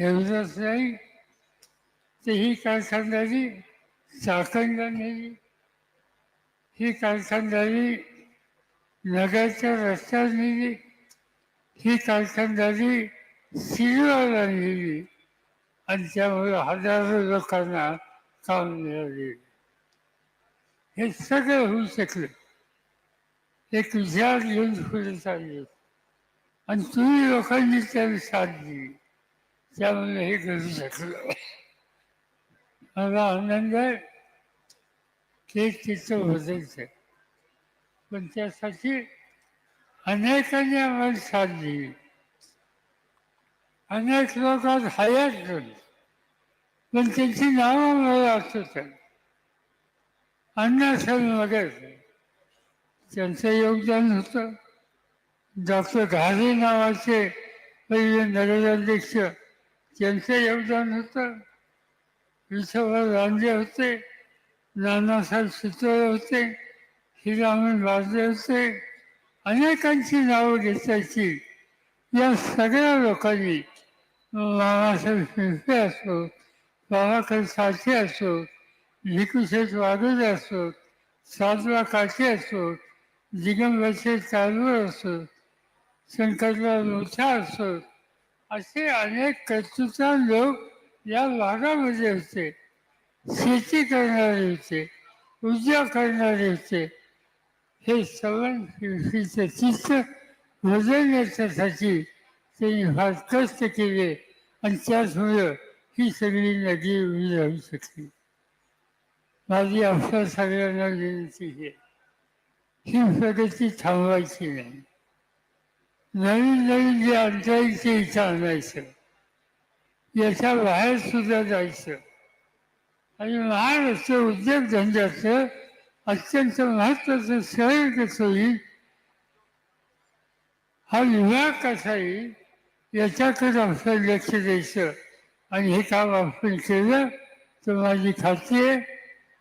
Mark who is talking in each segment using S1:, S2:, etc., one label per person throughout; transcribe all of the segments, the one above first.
S1: एवढंच नाही. तर ही कारखानदारी चाकणला नेली ही कारखानदारी नगरच्या रस्त्यावर नेली. ही कारखानदारी शिरवाला नेली. आणि त्यामुळे हजारो लोकांना काम मिळाले. हे सगळं होऊ शकलं. एक विचार घेऊन पुढे चालले. आणि तुम्ही लोकांनी त्याला साथ दिली. त्यामुळे हे करू शकलो मला आनंद आहे. की तिथं बदलचं पण त्यासाठी अनेकांनी आम्हाला साथ दिली. अनेक लोक आज हयात झाले. पण त्यांची नावं मला आठवतात अण्णासाहेब वगैरे त्यांचं योगदान होतं. डॉक्टर घारे नावाचे पहिले नगराध्यक्ष त्यांचं योगदान होतं. विठोबा रांजे होते नानासाहेब सुतळे होते हिरामन वाजे होते. अनेकांची नावं घेतायची या सगळ्या लोकांनी मामासाहेब शिंपे असो बाबाकडे साठे असो भिकुशेठ वाघोले असो साधवा काठे असो दिगंबरचे चालवर असो शंकरराव मोठा असो असे अनेक कर्तृत्वान लोक या भागामध्ये होते. शेती करणारे होते ऊर्जा करणारे होते. हे सवन शिल्पीचं चित्र बदलण्याच्यासाठी त्यांनी फार कष्ट केले आणि त्याचमुळं ही सगळी नदी उभी राहू शकली. माझी आपल्या सगळ्यांना विनंती आहे. ही प्रगती थांबवायची नाही. नवीन नवीन जे आणता ते इथं आणायचं याच्या बाहेर सुद्धा जायचं. आणि महाराष्ट्र उद्योगधंद्याचं अत्यंत महत्त्वाचं शहर कसं होईल? हा विभाग कसा येईल? याच्याकडे आपण लक्ष द्यायचं. आणि हे काम आपण केलं तर माझी खात्री आहे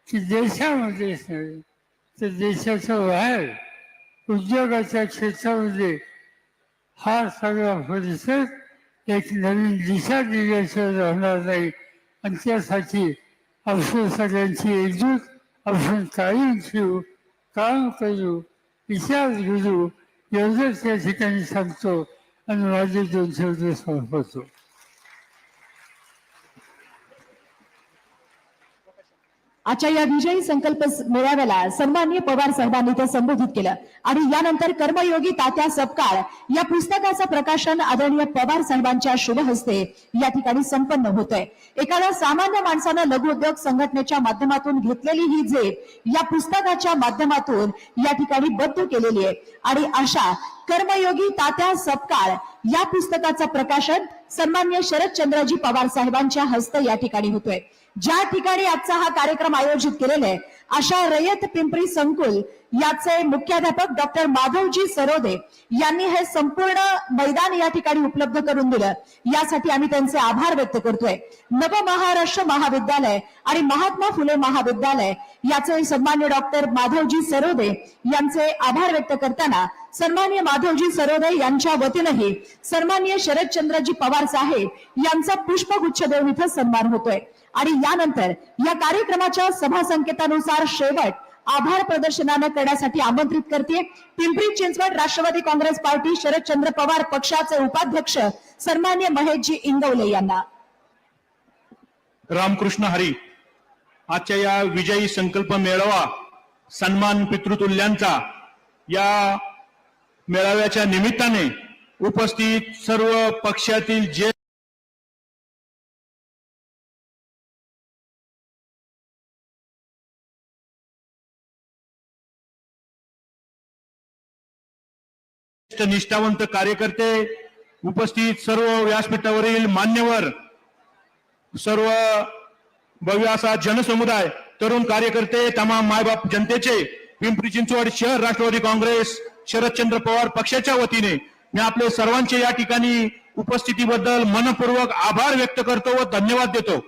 S1: की देशामध्येच नव्हे तर देशाच्या बाहेर उद्योगाच्या क्षेत्रामध्ये हा सगळा परिसर एक नवीन दिशा दिल्याशिवाय राहणार नाही आणि त्यासाठी आपण सगळ्यांची एकजूट आपण कायम ठेवू काम करू विचार घेऊ एवढंच त्या ठिकाणी सांगतो आणि माझे दोन शब्द संपवतो
S2: आजच्या या विजयी संकल्प मेळाव्याला सन्मान्य पवार साहेबांनी ते संबोधित केलं. आणि यानंतर कर्मयोगी तात्या सपकाळ या पुस्तकाचं प्रकाशन आदरणीय पवार साहेबांच्या शुभ हस्ते या ठिकाणी संपन्न होतंय. एखाद्या सामान्य माणसानं लघुउद्योग संघटनेच्या माध्यमातून घेतलेली ही झेप या पुस्तकाच्या माध्यमातून या ठिकाणी बद्ध केलेली आहे. आणि अशा कर्मयोगी तात्या सपकाळ या पुस्तकाचं प्रकाशन सन्मान्य शरदचंद्रजी पवार साहेबांच्या हस्ते या ठिकाणी होतोय. ज्या ठिकाणी आजचा हा कार्यक्रम आयोजित केलेला आहे अशा रयत पिंपरी संकुल याचे मुख्याध्यापक डॉक्टर माधवजी सरोदे यांनी हे संपूर्ण मैदान या ठिकाणी उपलब्ध करून दिलं. यासाठी आम्ही त्यांचे आभार व्यक्त करतोय. नव महाराष्ट्र महाविद्यालय आणि महात्मा फुले महाविद्यालय याचे सन्मान्य डॉक्टर माधवजी सरोदे यांचे आभार व्यक्त करताना सन्मान्य माधवजी सरोदे यांच्या वतीनंही सन्मान्य शरदचंद्रजी पवार साहेब यांचा पुष्पगुच्छ देऊन इथं सन्मान होतोय. आणि यानंतर या कार्यक्रमाच्या सभा संकेतानुसार शेवट आभार प्रदर्शनानं करण्यासाठी आमंत्रित करते पिंपरी चिंचवड राष्ट्रवादी काँग्रेस पार्टी शरदचंद्र पवार पक्षाचे उपाध्यक्ष सन्मान्य महेशजी इंगवले यांना.
S3: रामकृष्ण हरी आजच्या या विजयी संकल्प मेळावा सन्मान पितृतुल्यांचा या मेळाव्याच्या निमित्ताने उपस्थित सर्व पक्षातील जे निष्ठावंत कार्यकर्ते उपस्थित सर्व व्यासपीठावरील मान्यवर सर्व भव्य असा जनसमुदाय तरुण कार्यकर्ते तमाम मायबाप जनतेचे पिंपरी चिंचवड शहर राष्ट्रवादी काँग्रेस शरदचंद्र पवार पक्षाच्या वतीने मी आपले सर्वांचे या ठिकाणी उपस्थितीबद्दल मनपूर्वक आभार व्यक्त करतो व धन्यवाद देतो.